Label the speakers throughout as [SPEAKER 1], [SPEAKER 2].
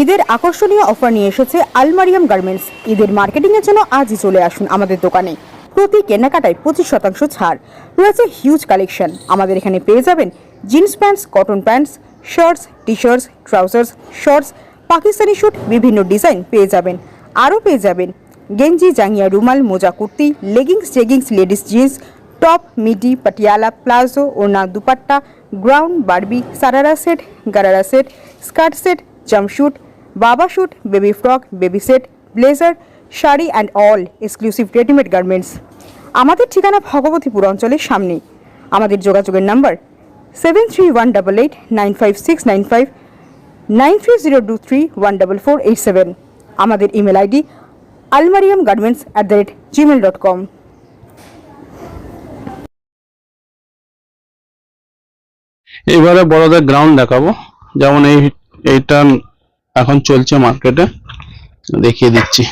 [SPEAKER 1] ঈদের আকর্ষণীয় অফার নিয়ে এসেছে আলমারিয়াম গার্মেন্টস ঈদের মার্কেটিং এর জন্য আজই চলে আসুন আমাদের দোকানে। প্রতি কেনাকাটায় পঁচিশ শতাংশ ছাড়। রয়েছে হিউজ কালেকশন আমাদের এখানে পেয়ে যাবেন jeans pants cotton pants shirts T shirts trousers shorts Pakistani suit বিভিন্ন ডিজাইন পেয়ে যাবেন। আরও পেয়ে যাবেন গেঞ্জি, জাঙ্গিয়া রুমাল, মোজা kurti leggings jeggings ladies jeans top midi Patiala palazzo ওড়না dupatta gown Barbie sharara set gharara set skirt set jumpsuit বাবা suit baby frock baby set blazer sari and all exclusive readymade garments আমাদের ঠিকানা ভগবতীপুর অঞ্চলের সামনেই। আমাদের যোগাযোগের number seven three one double eight nine five six nine five nine three zero two three one double four eight seven আমাদের email ID আলমারিয়াম garments at the rate Gmail dot com
[SPEAKER 2] এবারে বড়দের ground দেখাবো। যেমন এই, এইটা এখন চলছে মার্কেটে দেখিয়ে দিচ্ছি।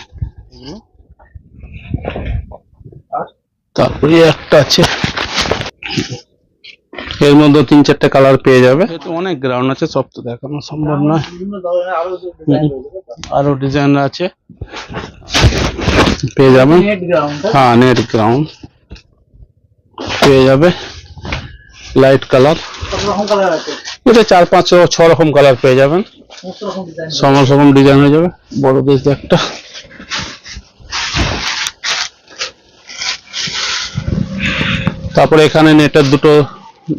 [SPEAKER 2] তারপরে একটা আছে। এর মধ্যে তিন চারটে কালার পেয়ে যাবে। অনেক গ্রাউন্ড আছে সব তো দেখানো সম্ভব নয়। আরও ডিজাইন আছে। পেয়ে যাবেন হ্যাঁ নেট গ্রাউন্ড পেয়ে যাবে। লাইট কালার এটা চার পাঁচ ছ রকম কালার পেয়ে যাবেন। সমস্ত রকম ডিজাইন হয়ে যাবে। বড় বেশ একটা। তারপরে এখানে নেটের দুটো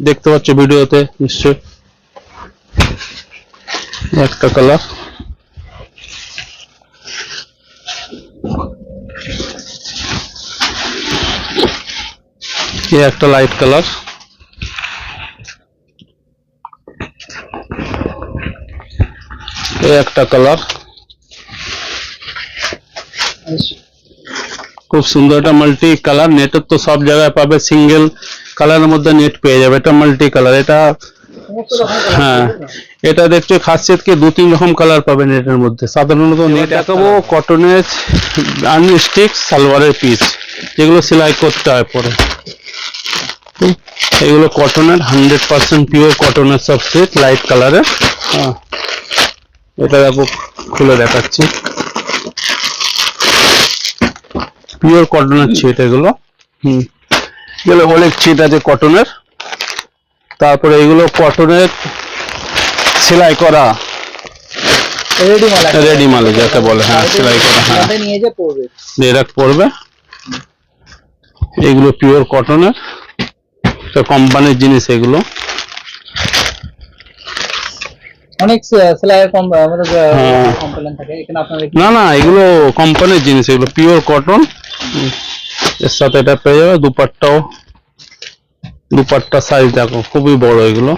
[SPEAKER 2] দেখতে পাচ্ছ ভিডিওতে নিশ্চয় একটা কালার একটা লাইট কালার একটা কালার খুব সুন্দর এটা মাল্টি কালার নেটের তো সব জায়গায় পাবে সিঙ্গেল কালারের মধ্যে নেট পেয়ে যাবে এটা মাল্টি কালার এটা হ্যাঁ। এটা দেখছ খাসিয়ত কি দু তিন রকম কালার পাবে নেটের মধ্যে। সাধারণত নেট দেখাবো। কটনের আনস্টিক সালোয়ারের পিস যেগুলো সেলাই করতে হয় পরে। এগুলো কটনের হান্ড্রেড পার্সেন্ট পিওর কটনের সব সেট লাইট কালারের হ্যাঁ। এটা দেখো খুলে দেখাচ্ছি। পিওর কটনের ছিট এগুলো। হুম। এগুলো অনেক ছিট আছে কটনের তারপরে এগুলো কটনের সেলাই করা।
[SPEAKER 3] রেডি মাল।
[SPEAKER 2] রেডি মালে বলে হ্যাঁ সেলাই করা হ্যাঁ।
[SPEAKER 3] নিয়ে যে পড়বে
[SPEAKER 2] এরা পড়বে এগুলো পিওর কটনের কোম্পানির জিনিস এগুলো।
[SPEAKER 3] অনেক সেলাইয়ের কম আমাদের
[SPEAKER 2] হ্যাঁ।
[SPEAKER 3] কমপ্লেন থাকে এখানে
[SPEAKER 2] না না এগুলো কোম্পানির জিনিস এগুলো পিওর কটন এর সাথে এটা পেয়ে যাবে দুপাট্টাও। দুপাট্টা সাইজ দেখো খুবই বড় এগুলো।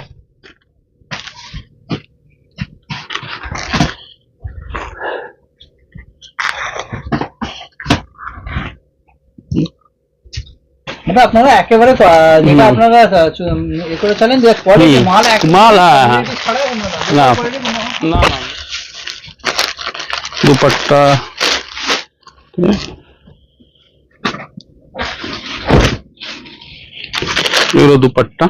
[SPEAKER 3] এটা আপনারা একেবারে ক- যেটা
[SPEAKER 2] হুম।
[SPEAKER 3] আপনারা আহ, চু- এ করে চলেন যে কোয়ালিটি
[SPEAKER 2] হুম।
[SPEAKER 3] মাল এক-
[SPEAKER 2] মাল, হ্যাঁ, হ্যাঁ।
[SPEAKER 3] quality ছাড়া অন্য না।
[SPEAKER 2] না।
[SPEAKER 3] quality অন্য না।
[SPEAKER 2] না না দুপাট্টা ঠিক আছে? এগুলো দুপাট্টা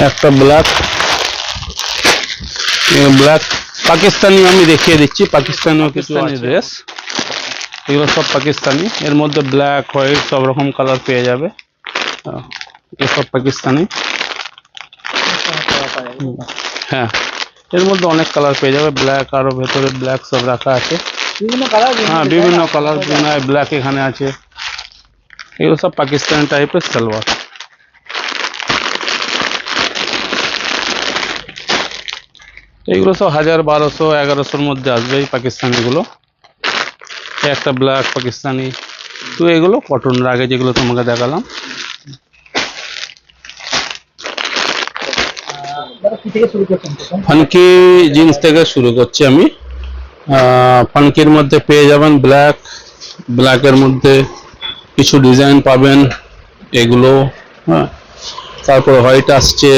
[SPEAKER 2] একটা ব্ল্যাক ব্ল্যাক পাকিস্তানি আমি দেখিয়ে দিচ্ছি পাকিস্তানিও কিছু ড্রেস এগুলো সব পাকিস্তানি। এর মধ্যে ব্ল্যাক হোয়াইট সব রকম কালার পেয়ে যাবে। এসব পাকিস্তানি। হ্যাঁ এর মধ্যে অনেক কালার পেয়ে যাবে। ব্ল্যাক আরও ভেতরে ব্ল্যাক সব রাখা আছে।
[SPEAKER 3] বিভিন্ন কালার
[SPEAKER 2] হ্যাঁ বিভিন্ন কালার ব্ল্যাক এখানে আছে। এগুলো সব পাকিস্তানি টাইপের সালোয়ার। এইগুলো সব হাজার বারোশো এগারোশোর মধ্যে আসবে এই পাকিস্তানিগুলো। একটা ব্ল্যাক পাকিস্তানি। তো এগুলো কটনের আগে যেগুলো তোমাকে দেখালাম? ফানকি জিন্স থেকে শুরু করছি আমি। ফানকির মধ্যে পেয়ে যাবেন ব্ল্যাক ব্ল্যাকের মধ্যে কিছু ডিজাইন পাবেন, এগুলো হ্যাঁ। তারপর হোয়াইট আসছে।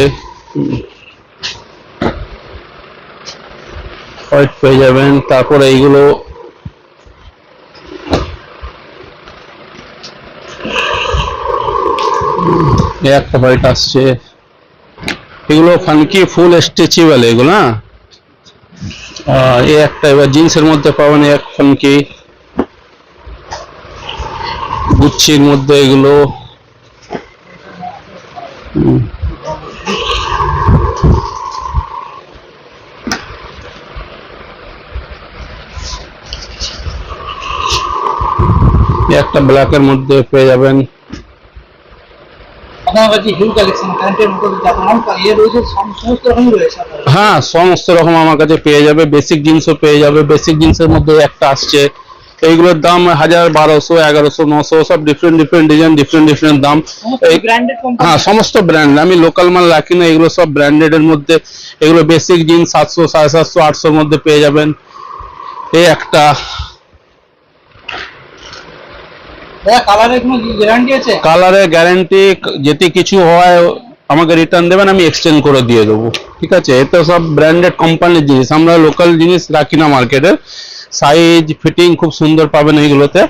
[SPEAKER 2] হোয়াইট পেয়ে যাবেন। তারপর এইগুলো একটা হোয়াইট আসছে। এগুলো ফানকি ফুল স্ট্রেচেবল এগুলো আর এই একটা এবার জিন্সের মধ্যে পাবেন এক ফানকি গুচ্ছির মধ্যে এগুলো। একটা ব্ল্যাকের মধ্যে পেয়ে যাবেন।
[SPEAKER 3] আপনার কাছে হিউজ কালেকশন প্যান্টের মতো ইয়ে রয়েছে সমস্ত রকমই রয়েছে
[SPEAKER 2] হ্যাঁ সমস্ত রকম আমার কাছে পেয়ে যাবে বেসিক জিন্সও পেয়ে যাবে বেসিক জিন্সের মধ্যে একটা আসছে। এইগুলোর দাম হাজার বারোশো এগারোশো নশো সব different different design different different দাম। হ্যাঁ সমস্ত ব্র্যান্ড আমি লোকাল মাল রাখি না এগুলো সব ব্র্যান্ডেড এর মধ্যে। এগুলো বেসিক জিন্স সাতশো সাড়ে সাতশো আটশোর মধ্যে পেয়ে যাবেন। এই একটা।
[SPEAKER 3] কালারের গ্যারান্টি
[SPEAKER 2] যেতে কিছু হয় আমাকে রিটার্ন দেবেন আমি এক্সচেঞ্জ করে দিয়ে দেবো। ঠিক আছে? এতে সব ব্র্যান্ডেড কোম্পানির জিনিস। আমরা লোকাল জিনিস রাখি না মার্কেটের সাইজ ফিটিং খুব সুন্দর পাবেন এইগুলোতে।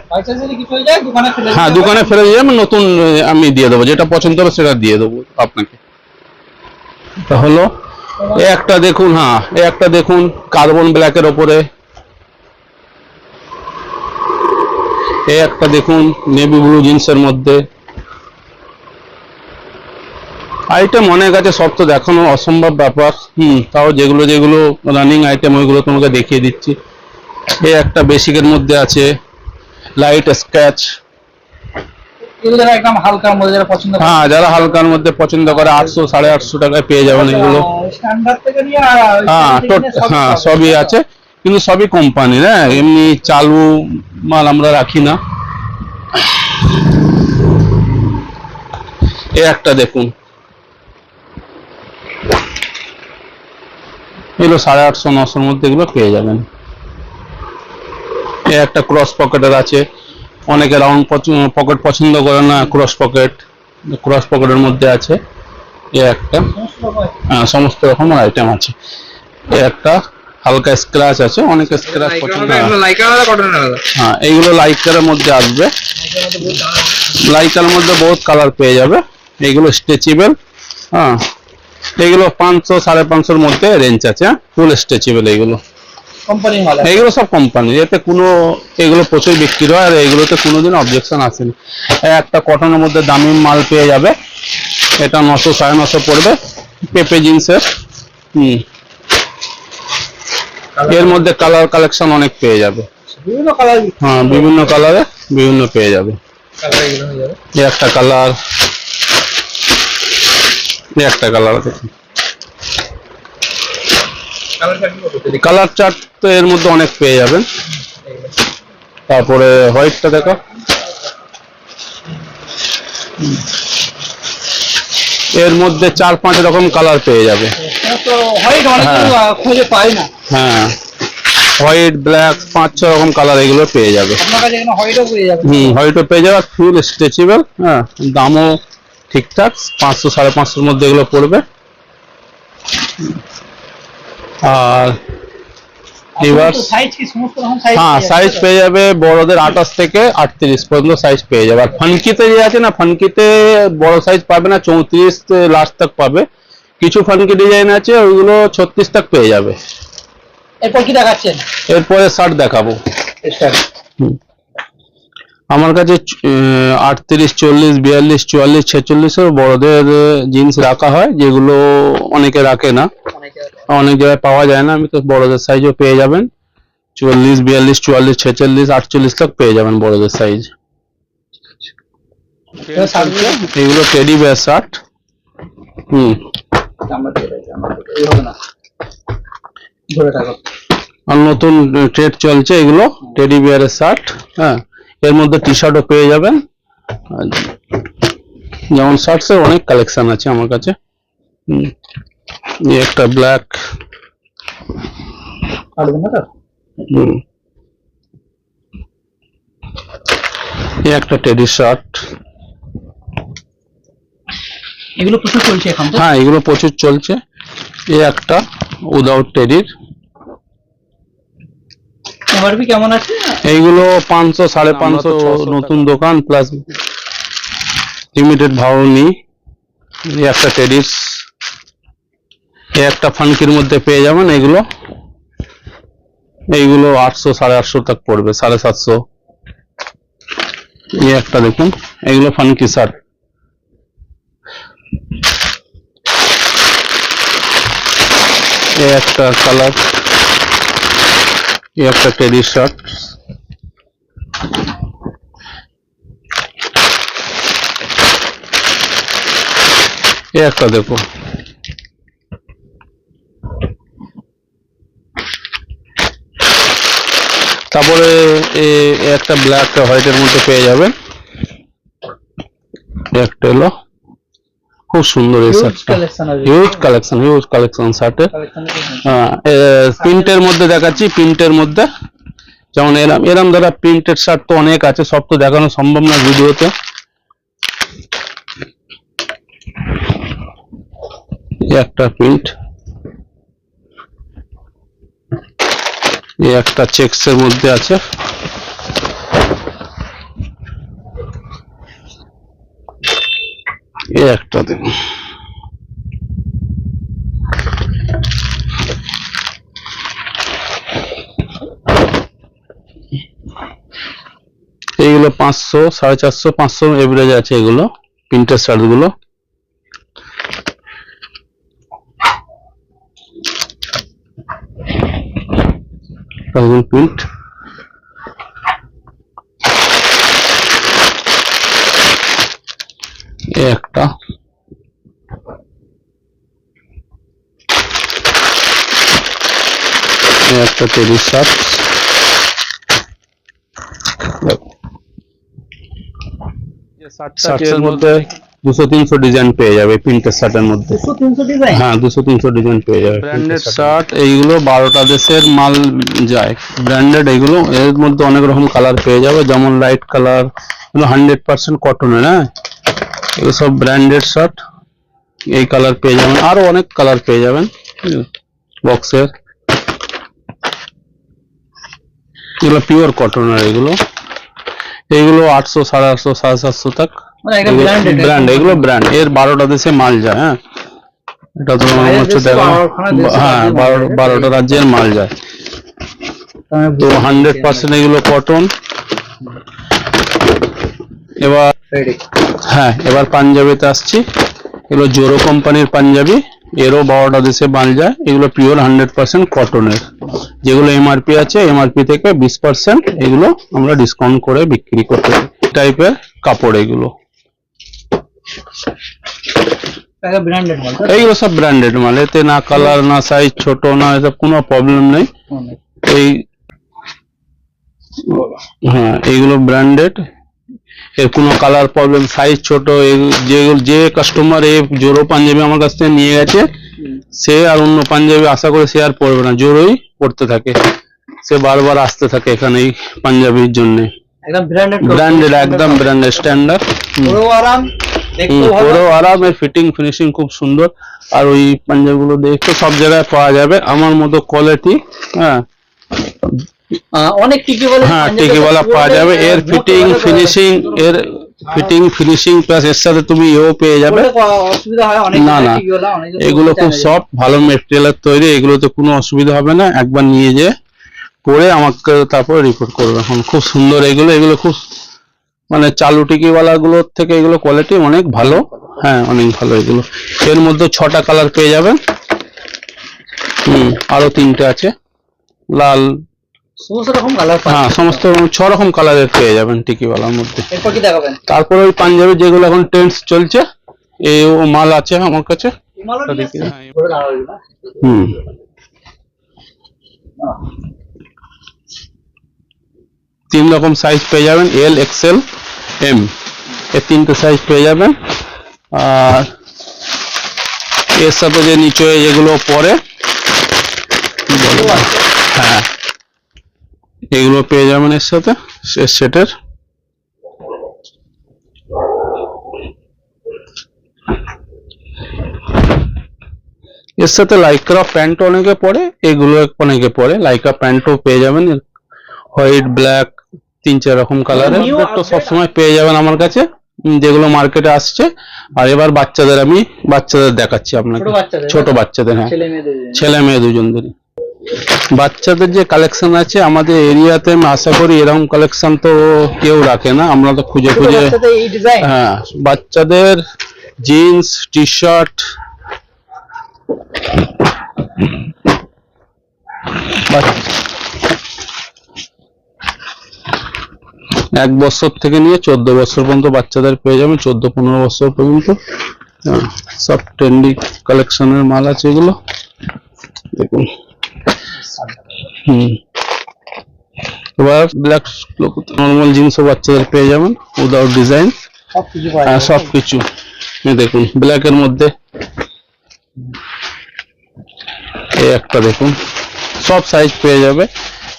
[SPEAKER 3] হয়ে দোকানে ফেলে
[SPEAKER 2] দিয়ে আমি নতুন আমি দিয়ে দেবো। যেটা পছন্দ হবে সেটা দিয়ে দেবো আপনাকে। তা হলো এ একটা দেখুন হ্যাঁ এ একটা দেখুন কার্বন ব্ল্যাকের ওপরে। এ একটা দেখুন নেভি ব্লু জিন্সের মধ্যে। আইটেম অনেক আছে সব তো দেখানো অসম্ভব ব্যাপার। হুম তাও যেগুলো যেগুলো রানিং আইটেম ওইগুলো তোমাকে দেখিয়ে দিচ্ছি। এ একটা বেসিকের মধ্যে আছে লাইট স্ক্যাচ
[SPEAKER 3] যারা একদম হালকার মধ্যে যারা পছন্দ করে।
[SPEAKER 2] হ্যাঁ যারা হালকার মধ্যে পছন্দ করে আটশো সাড়ে আটশো টাকায় পেয়ে যাবেন এগুলো।
[SPEAKER 3] আর
[SPEAKER 2] হ্যাঁ হ্যাঁ সবই আছে। কিন্তু সবই কোম্পানির হ্যাঁ এমনি চালু মাল আমরা রাখি না। এ একটা দেখুন। এগুলো সাড়ে আটশো নশোর মধ্যে এগুলো পেয়ে যাবেন। এ একটা ক্রস পকেটের আছে। অনেকে রাউন্ড পকেট পছন্দ করে না ক্রস পকেট ক্রস পকেটের মধ্যে আছে। এ একটা হ্যাঁ, সমস্ত রকমের আইটেম আছে। এ একটা হালকা স্ক্র্যাচ আছে অনেক স্ক্র্যাচ পছন্দ হয়। হ্যাঁ এইগুলো লাইকারের মধ্যে আসবে। লাইকার মধ্যে বহুত কালার পেয়ে যাবে। এগুলো স্ট্রেচেবল হ্যাঁ। এগুলো পাঁচশো সাড়ে পাঁচশোর মধ্যে রেঞ্জ আছে হ্যাঁ। ফুল স্ট্রেচেবল এগুলো।
[SPEAKER 3] কোম্পানি মাল আছে।
[SPEAKER 2] এইগুলো সব কোম্পানি এতে কোনো এগুলো প্রচুর বিক্রি হয় আর এগুলোতে কোনোদিন অবজেকশন আসেনি। একটা কটনের মধ্যে দামি মাল পেয়ে যাবে। এটা নশো সাড়ে নশো পড়বে পেপে জিন্সের। হুম। এর মধ্যে কালার কালেকশন অনেক পেয়ে যাবে।
[SPEAKER 3] বিভিন্ন কালার
[SPEAKER 2] হ্যাঁ বিভিন্ন কালারে বিভিন্ন পেয়ে যাবে। এই একটা কালার এই একটা কালার
[SPEAKER 3] কালার চার্ট
[SPEAKER 2] তো এর মধ্যে অনেক পেয়ে যাবেন। তারপরে হোয়াইটটা দেখো। এর মধ্যে চার পাঁচ রকম কালার পেয়ে যাবে।
[SPEAKER 3] হোয়াইট
[SPEAKER 2] হ্যাঁ।
[SPEAKER 3] খুঁজে পায় না।
[SPEAKER 2] হ্যাঁ। হোয়াইট ব্ল্যাক পাঁচ ছ রকম কালার এগুলো পেয়ে যাবে।
[SPEAKER 3] আপনার হোয়াইটও পেয়ে যাবে?
[SPEAKER 2] হুম হোয়াইটও পেয়ে যাবে ফুল স্ট্রেচেবল হ্যাঁ দামও ঠিকঠাক পাঁচশো সাড়ে পাঁচশোর মধ্যে এগুলো পড়বে। আর
[SPEAKER 3] সাইজ
[SPEAKER 2] হ্যাঁ সাইজ পেয়ে যাবে বড়দের আঠাশ থেকে আটত্রিশ পর্যন্ত সাইজ পেয়ে যাবে। আর ফানকিতে যে আছে না ফানকিতে বড় সাইজ পাবে না চৌত্রিশ লাস্ট তক পাবে। কিছু ফানকি ডিজাইন আছে ওইগুলো ছত্রিশ তক পেয়ে যাবে।
[SPEAKER 3] এরপর কি দেখাচ্ছেন?
[SPEAKER 2] এরপরে শার্ট দেখাবো। হুম। আমার কাছে আটত্রিশ চল্লিশ বিয়াল্লিশ চুয়াল্লিশ ছেচল্লিশের বড়দের জিন্স রাখা হয় যেগুলো অনেকে রাখে না। অনেক জায়গায় পাওয়া যায় না। আমি তো বড়দের সাইজও পেয়ে যাবেন। চুয়াল্লিশ বিয়াল্লিশ চুয়াল্লিশ ছেচল্লিশ আটচল্লিশ তক পেয়ে যাবেন বড়দের সাইজ এগুলো টেডি বেয়ার শার্ট হুম। আর নতুন ট্রেড চলছে এগুলো টেডি বিয়ারের শার্ট হ্যাঁ। এর মধ্যে টি শার্টও পেয়ে যাবেন। যেমন শার্টসের অনেক কালেকশন আছে আমার কাছে। হুম। এই একটা ব্ল্যাক একটা টেডি শার্ট
[SPEAKER 3] এগুলো প্রচুর চলছে এখন
[SPEAKER 2] হ্যাঁ এগুলো প্রচুর চলছে। এই একটা উইদাউট টেডির
[SPEAKER 3] এমআরপি কেমন আছে?
[SPEAKER 2] এইগুলো পাঁচশো সাড়ে পাঁচশো নতুন দোকান প্লাস লিমিটেড ভাও নি এই একটা টেডিস এই একটা ফানকির মধ্যে পেয়ে যাবেন এগুলো এইগুলো আটশো সাড়ে আটশো তক পড়বে সাড়ে সাতশো। এই একটা দেখুন এগুলো ফানকি শার্ট। এই একটা কালার। একটা টেডি শার্ট এই একটা দেখো। তারপরে একটা ব্ল্যাক হোয়াইটের মধ্যে পেয়ে যাবেন। একটা এলো খুব সুন্দর এই শার্টটা হিউজ কালেকশন হিউজ কালেকশন শার্টের। হ্যাঁ প্রিন্টের মধ্যে দেখাচ্ছি প্রিন্টের মধ্যে। যেমন এরম এরম দাদা প্রিন্টেড শার্ট তো অনেক আছে সব তো দেখানো সম্ভব না ভিডিওতে। একটা প্রিন্ট এই একটা চেক্স এর মধ্যে আছে। একটা দেখুন এইগুলো পাঁচশো সাড়ে চারশো পাঁচশো এভারেজ আছে এগুলো প্রিন্টের শার্টগুলো। প্রিন্ট একটা এই একটা টেবিল শার্ট শার্টের মধ্যে দুশো তিনশো ডিজাইন পেয়ে যাবে প্রিন্টের শার্টের মধ্যে
[SPEAKER 3] 200 300 ডিজাইন
[SPEAKER 2] হ্যাঁ দুশো তিনশো ডিজাইন পেয়ে যাবে ব্র্যান্ডেড শার্ট এইগুলো বারোটা দেশের মাল যায় ব্র্যান্ডেড এইগুলো এর মধ্যে অনেক রকম কালার পেয়ে যাবে যেমন লাইট কালার এগুলো হান্ড্রেড পার্সেন্ট কটনের হ্যাঁ এগুলো সব ব্র্যান্ডেড শার্ট এই কালার পেয়ে যাবেন। আরও অনেক কালার পেয়ে যাবেন। বক্সের এগুলো পিওর কটনের এগুলো। এইগুলো আটশো সাড়ে আটশো সাড়ে সাতশো তাক ব্র্যান্ড এগুলো ব্র্যান্ড এর বারোটা দেশে মাল যায় হ্যাঁ? এটা তো হচ্ছে দেখো। হ্যাঁ। বারোটা রাজ্যের মাল যায়। তো হান্ড্রেড পার্সেন্ট এগুলো কটন এবার হ্যাঁ এবার পাঞ্জাবিতে আসছি। এগুলো জোরো কোম্পানির পাঞ্জাবি এরও বারোটা দেশে যায়। এগুলো পিওর হান্ড্রেড পার্সেন্ট কটনের যেগুলো এমআরপি আছে এমআরপি থেকে বিশ পার্সেন্ট এগুলো আমরা ডিসকাউন্ট করে বিক্রি করতে টাইপের কাপড় এগুলো। এইগুলো সব ব্র্যান্ডেড মাল। এতে না কালার না সাইজ ছোট না এসব কোনো প্রবলেম নেই। এই হ্যাঁ এইগুলো ব্র্যান্ডেড এর কোনো কালার প্রবলেম সাইজ ছোট যেগুলো যে কাস্টমার এ জোরো পাঞ্জাবি আমার কাছ থেকে নিয়ে গেছে সে আর অন্য পাঞ্জাবি আশা করে সে আর পরবে না জোরোই পড়তে থাকে। সে বারবার আসতে থাকে এখানে এই পাঞ্জাবির জন্য।
[SPEAKER 3] একদম ব্র্যান্ডেড
[SPEAKER 2] ব্র্যান্ডেড একদম ব্র্যান্ডেড স্ট্যান্ডার্ড
[SPEAKER 3] পুরো আরাম ভালো।
[SPEAKER 2] ফিটিং ফিনিশিং খুব সুন্দর। আর ওই পাঞ্জাবিগুলো দেখতে সব জায়গায় পাওয়া যাবে আমার মতো কোয়ালিটি হ্যাঁ।
[SPEAKER 3] অনেক টিকি বলে
[SPEAKER 2] হ্যাঁ টিকিওয়ালা পাওয়া যাবে। এর ফিটিং ফিনিশিং এর ফিটিং ফিনিশিং প্লাস এর সাথে তুমি এও পেয়ে যাবে।
[SPEAKER 3] অসুবিধা হয় অনেক
[SPEAKER 2] না না। এগুলো খুব সফট ভালো মেটেরিয়ালের তৈরি এগুলোতে কোনো অসুবিধা হবে না। একবার নিয়ে যে পরে আমাকে তারপরে রিপোর্ট করবে। এখন খুব সুন্দর এগুলো এগুলো খুব মানে চালু টিকিওয়ালা গুলোর থেকে এগুলো কোয়ালিটি অনেক ভালো। হ্যাঁ অনেক ভালো এগুলো। এর মধ্যে ছটা কালার পেয়ে যাবেন হুম আরও তিনটে আছে। লাল
[SPEAKER 3] সমস্ত রকম কালার
[SPEAKER 2] হ্যাঁ সমস্ত ছ রকম কালারের পেয়ে যাবেন টিকিওয়ালার মধ্যে।
[SPEAKER 3] এরপর কি দেখাবেন?
[SPEAKER 2] তারপরে ওই পাঞ্জাবি যেগুলো এখন ট্রেন্ডস চলছে এই ও মাল আছে আমার কাছে? হ্যাঁ। হুম। তিন রকম সাইজ পেয়ে যাবেন এল এক্সেল এম এর তিনটে সাইজ পেয়ে যাবেন। আর এর সাথে যে নিচে যেগুলো পরে। হ্যাঁ। এগুলো পেয়ে যাবেন এর সাথে সেটের। এর সাথে লাইক্রা প্যান্ট অনেকে পরে এগুলো অনেকে পরে। লাইকা প্যান্টও পেয়ে যাবেন। হোয়াইট ব্ল্যাক তিন চার রকম কালারের তো সবসময় পেয়ে যাবেন আমার কাছে। যেগুলো মার্কেটে আসছে। আর এবার বাচ্চাদের আমি বাচ্চাদের দেখাচ্ছি আপনাকে।
[SPEAKER 3] ছোট বাচ্চাদের?
[SPEAKER 2] হ্যাঁ।
[SPEAKER 3] ছেলে
[SPEAKER 2] ছেলে মেয়ে দুজনদেরই। বাচ্চাদের যে কালেকশন আছে আমাদের এরিয়াতে আমি আশা করি এরকম কালেকশন তো কেউ রাখে না। আমরা তো খুঁজে খুঁজে হ্যাঁ বাচ্চাদের জিন্স টি শার্ট এক বছর থেকে নিয়ে চোদ্দ বছর পর্যন্ত বাচ্চাদের পেয়ে যাবেন চোদ্দ পনেরো বছর পর্যন্ত। হ্যাঁ, সব ট্রেন্ডি কালেকশনের মাল আছে এগুলো। দেখুন। হুম। এবার ব্ল্যাক নর্মাল জিন্সও বাচ্চাদের পেয়ে যাবেন উইদাউট ডিজাইন
[SPEAKER 3] সব কিছু
[SPEAKER 2] দেখুন ব্ল্যাকের মধ্যে। এই একটা দেখুন সব সাইজ পেয়ে যাবে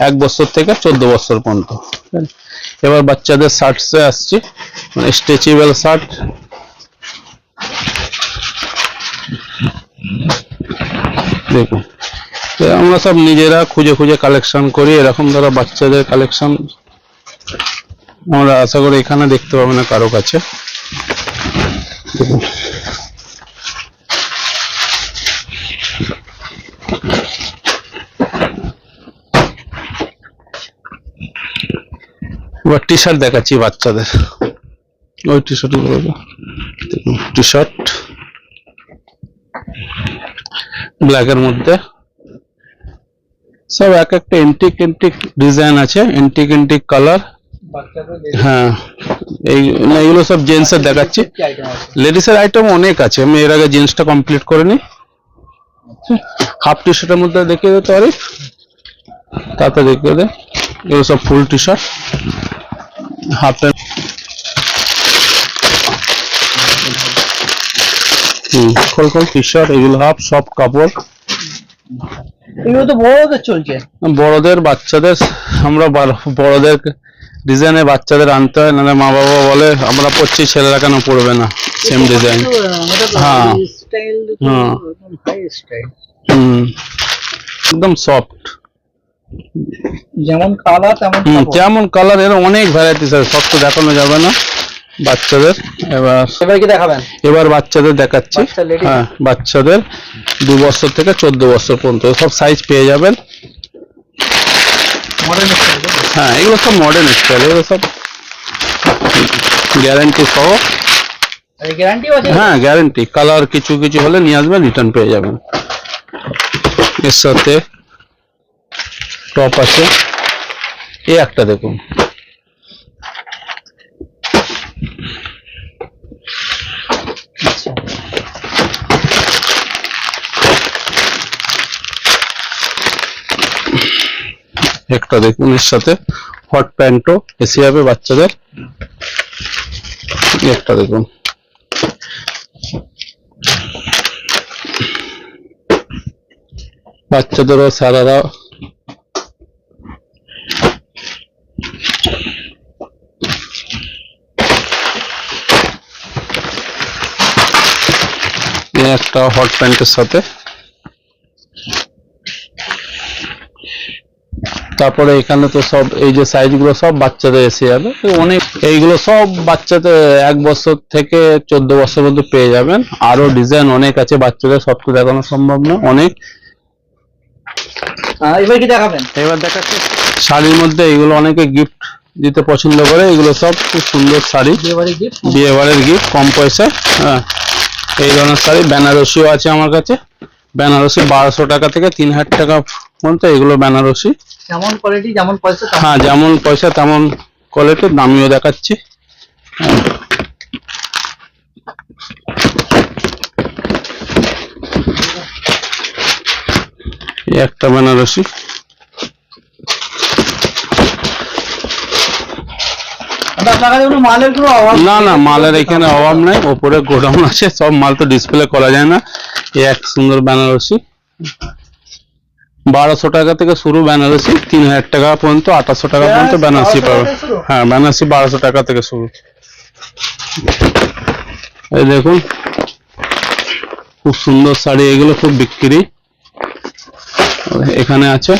[SPEAKER 2] এক বছর থেকে চোদ্দ বছর পর্যন্ত। এবার বাচ্চাদের শার্টসে আসছি মানে স্ট্রেচেবল শার্ট দেখুন আমরা সব নিজেরা খুঁজে খুঁজে কালেকশন করি। এরকম ধরো বাচ্চাদের কালেকশন আমরা আশা করি এখানে দেখতে পাবো না কারও কাছে। এবার টি শার্ট দেখাচ্ছি বাচ্চাদের। ওই টি শার্ট টি শার্ট ব্ল্যাকের মধ্যে। সব এক একটা এন্টিক এন্টিক ডিজাইন আছে এন্টিক এন্টিক কালার হ্যাঁ এই, না, এগুলো সব জেন্টসের দেখাচ্ছি। লেডিসের আইটেম অনেক আছে, আমি এর আগে জিন্সটা কমপ্লিট করে নিই হাফ টি শার্টের মধ্যে দেখিয়ে দিতে পারি? তাতে দেখিয়ে দে। এগুলো সব full T shirt half pant হুম, খোল খোল টি শার্ট এগুলো হাফ সব কাপড়।
[SPEAKER 3] এগুলো তো বড়দের চলছে।
[SPEAKER 2] বড়দের বাচ্চাদের আমরা বড়দের ডিজাইনে বাচ্চাদের আনতে হয় নাহলে মা বাবা বলে আমরা পড়ছি ছেলেরা কেন পড়বে না? সেম ডিজাইন হ্যাঁ। হ্যাঁ। হুম। একদম সফট
[SPEAKER 3] যেমন কালার তেমন।
[SPEAKER 2] যেমন কালারের অনেক ভ্যারাইটিস আছে সব তো দেখানো যাবে না। বাচ্চাদের। এবার
[SPEAKER 3] এবার কি দেখাবেন?
[SPEAKER 2] এবার বাচ্চাদের দেখাচ্ছি। হ্যাঁ বাচ্চাদের দু বছর থেকে চোদ্দ বছর পর্যন্ত। সব সাইজ পেয়ে যাবেন।
[SPEAKER 3] মডার্ন স্টাইল
[SPEAKER 2] হ্যাঁ এগুলো সব মডার্ন স্টাইল এগুলো সব গ্যারান্টি সহ।
[SPEAKER 3] আছে?
[SPEAKER 2] হ্যাঁ গ্যারান্টি কালার কিছু কিছু হলে নিয়ে আসবেন রিটার্ন পেয়ে যাবেন। এর সাথে টপ আছে। এই একটা দেখুন। একটা দেখুন এর সাথে হট প্যান্টও এসে যাবে বাচ্চাদের। এই একটা দেখুন। বাচ্চাদেরও সারারা এই একটা হট প্যান্টের সাথে তারপরে এখানে তো সব এই যে সাইজগুলো সব বাচ্চাদের এসে যাবে তো অনেক এইগুলো সব বাচ্চাদের এক বছর থেকে চোদ্দ বছর পর্যন্ত পেয়ে যাবেন। আরও ডিজাইন অনেক আছে বাচ্চাদের সব তো দেখানো সম্ভব না অনেক।
[SPEAKER 3] এবার কি দেখাবেন?
[SPEAKER 2] এবার দেখাচ্ছি। শাড়ির মধ্যে এগুলো অনেকে গিফট দিতে পছন্দ করে এগুলো সব খুব সুন্দর শাড়ি।
[SPEAKER 3] বিয়ে
[SPEAKER 2] বাড়ির গিফট কম পয়সায় হ্যাঁ। এই ধরনের শাড়ি বেনারসিও আছে আমার কাছে। বেনারসি বারোশো টাকা থেকে তিন হাজার টাকা পর্যন্ত এগুলো বেনারসি।
[SPEAKER 3] যেমন কোয়ালিটি যেমন পয়সা
[SPEAKER 2] হ্যাঁ যেমন পয়সা তেমন কোয়ালিটির দামিও দেখাচ্ছি। একটা বেনারসি।
[SPEAKER 3] আচ্ছা, আপনার মালের অভাব
[SPEAKER 2] না না মালের এখানে অভাব নাই ওপরে গোডাউন আছে সব মাল তো ডিসপ্লে করা যায় না। এক সুন্দর বেনারসি। বারোশো টাকা থেকে শুরু বেনারসি তিন হাজার টাকা পর্যন্ত আঠাশশো টাকা পর্যন্ত বেনারসি পাবে। হ্যাঁ বেনারসি বারোশো টাকা থেকে শুরু। এই দেখুন খুব সুন্দর শাড়ি এগুলো খুব বিক্রি। এখানে আছে।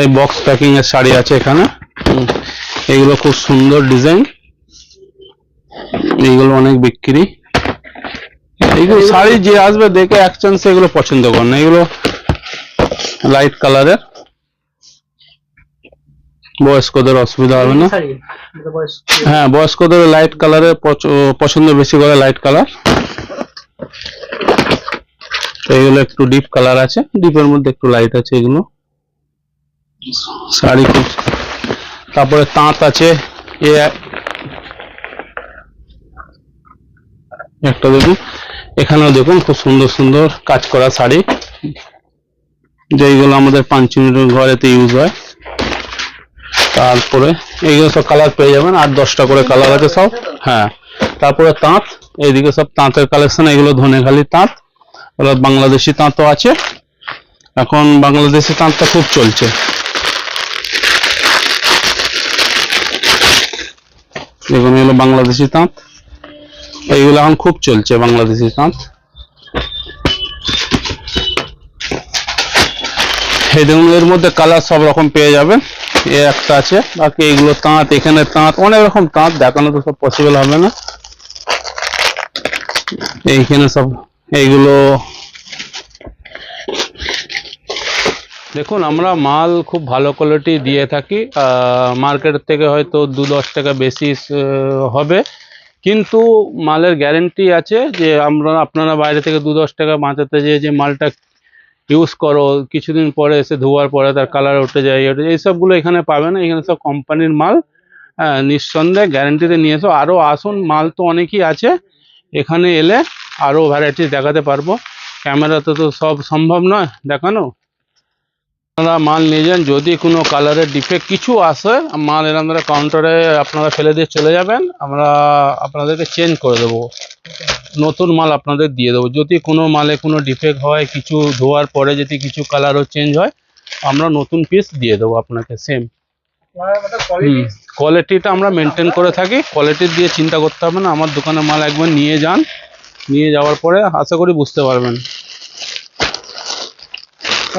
[SPEAKER 2] এই বক্স প্যাকিং এর শাড়ি আছে এখানে। এগুলো খুব সুন্দর ডিজাইন। এগুলো অনেক বিক্রি। এইগুলো শাড়ি যে আসবে দেখে এক চান্স এগুলো পছন্দ করে না। এগুলো লাইট কালারের বয়স্কদের অসুবিধা হবে না। হ্যাঁ বয়স্কদের লাইট কালারের পছন্দ বেশি করে লাইট কালার এইগুলো একটু ডিপ কালার আছে। ডিপের মধ্যে একটু লাইট আছে এগুলো। শাড়ি খুব তারপরে তাঁত আছে। এ একটা দেখুন এখানেও দেখুন খুব সুন্দর সুন্দর কাজ করা শাড়ি। যেইগুলো আমাদের পাঞ্চমির ঘরেতে ইউজ হয়। তারপরে এইগুলো সব কালার পেয়ে যাবেন আর দশটা করে কালার আছে সব। হ্যাঁ তারপরে তাঁত, এইদিকে সব তাঁতের কালেকশন এগুলো ধনেখালি তাঁত। ওরা বাংলাদেশি তাঁতও আছে। এখন বাংলাদেশি তাঁতটা খুব চলছে। এগুলো বাংলাদেশি তাঁত। এইগুলো এখন খুব চলছে বাংলাদেশি তাঁত এই দেখুন, এর মধ্যে কালার সব রকম পেয়ে যাবেন। এ একটা আছে, বাকি এগুলো তাঁত, এখানে তাঁত, অনেক রকম তাঁত, দেখানো তো সব পসিবল হবে না। এইখানে সব, এইগুলো। দেখুন, আমরা মাল খুব ভালো কোয়ালিটি দিয়ে থাকি মার্কেট থেকে হয়তো দু দশ টাকা বেশি হবে। কিন্তু মালের গ্যারেন্টি আছে যে আমরা, আপনারা বাইরে থেকে দু দশ টাকা বাঁচাতে যেয়ে যে মালটা ইউজ করো, কিছুদিন পরে এসে ধোয়ার পরে তার কালার উঠে যায় উঠে যায়, এইসবগুলো এখানে পাবে না, এখানে সব কোম্পানির মাল। হ্যাঁ নিঃসন্দেহে গ্যারেন্টিতে নিয়ে এসো। আরও আসুন, মাল তো অনেকই আছে, এখানে এলে আরও ভ্যারাইটিস দেখাতে পারব। ক্যামেরাতে তো সব সম্ভব নয় দেখানো। আপনারা মাল নিয়ে যান, যদি কোনো কালারের ডিফেক্ট কিছু আসে, মাল এরকম ধরে কাউন্টারে আপনারা ফেলে দিয়ে চলে যাবেন, আমরা আপনাদেরকে চেঞ্জ করে দেবো। নতুন মাল আপনাদের দিয়ে দেবো। যদি কোনো মালে কোনো ডিফেক্ট হয়, কিছু ধোয়ার পরে যদি কিছু কালারও চেঞ্জ হয়, আমরা নতুন পিস দিয়ে দেবো আপনাকে সেম
[SPEAKER 3] কোয়ালিটি
[SPEAKER 2] কোয়ালিটিটা আমরা মেনটেন করে থাকি। কোয়ালিটি দিয়ে চিন্তা করতে হবে না, আমার দোকানে মাল একবার নিয়ে যান। নিয়ে যাওয়ার পরে আশা করি বুঝতে পারবেন।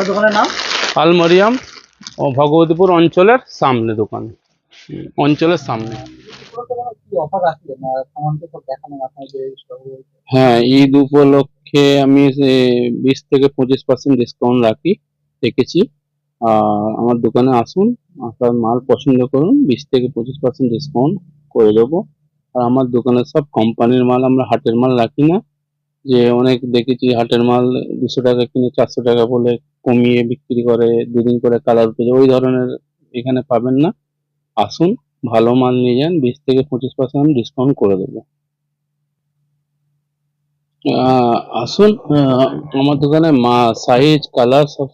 [SPEAKER 3] দোকানের নাম?
[SPEAKER 2] আলমারিয়াম ও ভগবতীপুর অঞ্চলের সামনে দোকান। অঞ্চলের সামনে। হ্যাঁ ঈদ উপলক্ষে আমি বিশ থেকে পঁচিশ পার্সেন্ট ডিসকাউন্ট রাখি, রেখেছি। আমার দোকানে আসুন, আপনার মাল পছন্দ করুন, বিশ থেকে পঁচিশ পার্সেন্ট ডিসকাউন্ট করে দেবো। আর আমার দোকানে সব কোম্পানির মাল, আমরা হাটের মাল রাখি না। যে অনেক দেখেছি হাটের মাল দুশো টাকা কিনে, চারশো টাকা বলে কমিয়ে বিক্রি করে, দুদিন করে কালার উঠে যায়। ওই ধরনের এখানে পাবেন না। আসুন, ভালো মাল নিয়ে যান, বিশ থেকে পঁচিশ পার্সেন্ট ডিসকাউন্ট করে দেবো। আসুন আমার দোকানে মা সাইজ কালার সব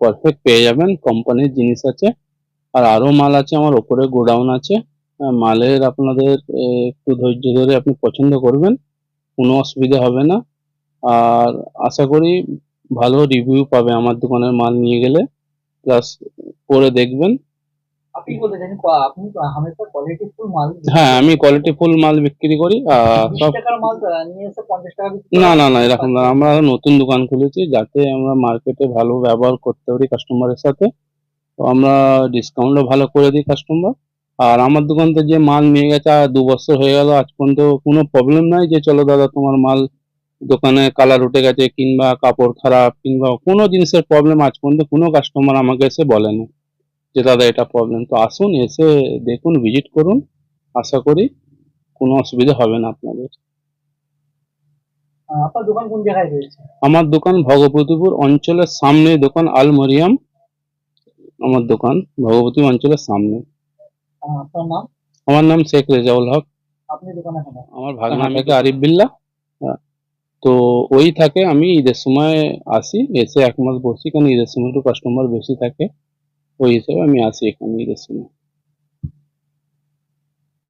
[SPEAKER 2] পারফেক্ট পেয়ে যাবেন। কোম্পানির জিনিস আছে। আর আরও মাল আছে আমার, ওপরে গোডাউন আছে। মালের আপনাদের একটু ধৈর্য ধরে আপনি পছন্দ করবেন। কোনো অসুবিধা হবে না। আর আশা করি ভালো রিভিউ পাবে আমার দোকানের মাল নিয়ে গেলে। প্লাস পরে দেখবেন।
[SPEAKER 3] আপনি বলতে চাইছেন আপনি তো হামেশা কোয়ালিটি ফুল মাল
[SPEAKER 2] হ্যাঁ আমি কোয়ালিটি ফুল মাল বিক্রি করি আর সব
[SPEAKER 3] টাকার মাল নিয়ে এসে পঞ্চাশ টাকা
[SPEAKER 2] না না না এরকম না। আমরা নতুন দোকান খুলেছি যাতে আমরা মার্কেটে ভালো ব্যবহার করতে পারি কাস্টমারের সাথে। তো আমরা ডিসকাউন্টও ভালো করে দিই কাস্টমার আর আমার দোকান থেকে যে মাল নিয়ে গেছে দু বছর হয়ে গেল আজ পর্যন্ত কোনো প্রবলেম নাই যে চলো দাদা তোমার মাল দোকানে কালার উঠে গেছে কিংবা কাপড় খারাপ কিংবা কোনো জিনিসের প্রবলেম আজ পর্যন্ত কোনো কাস্টমার আমাকে এসে বলেনি যে দাদা এটা প্রবলেম তো আসুন এসে দেখুন ভিজিট করুন। আশা করি কোনো অসুবিধা হবে না আপনাদের।
[SPEAKER 3] আপনার দোকান কোন জায়গায় রয়েছে?
[SPEAKER 2] আমার দোকান ভগবতীপুর অঞ্চলের সামনে দোকান আল মরিয়াম। আমার দোকান ভগবতী অঞ্চলের সামনে।
[SPEAKER 3] আপনার নাম?
[SPEAKER 2] আমার নাম শেখ রেজাউল হক।
[SPEAKER 3] আপনি দোকানে
[SPEAKER 2] আমার ভাগনা থাকে আরিফ বিল্লা। হ্যাঁ। তো ওই থাকে, আমি ঈদের সময় আসি, এসে এক মাস বসি, কারণ ঈদের সময় একটু কাস্টমার বেশি থাকে, ওই হিসেবে আমি আসি এখানে ঈদের সময়।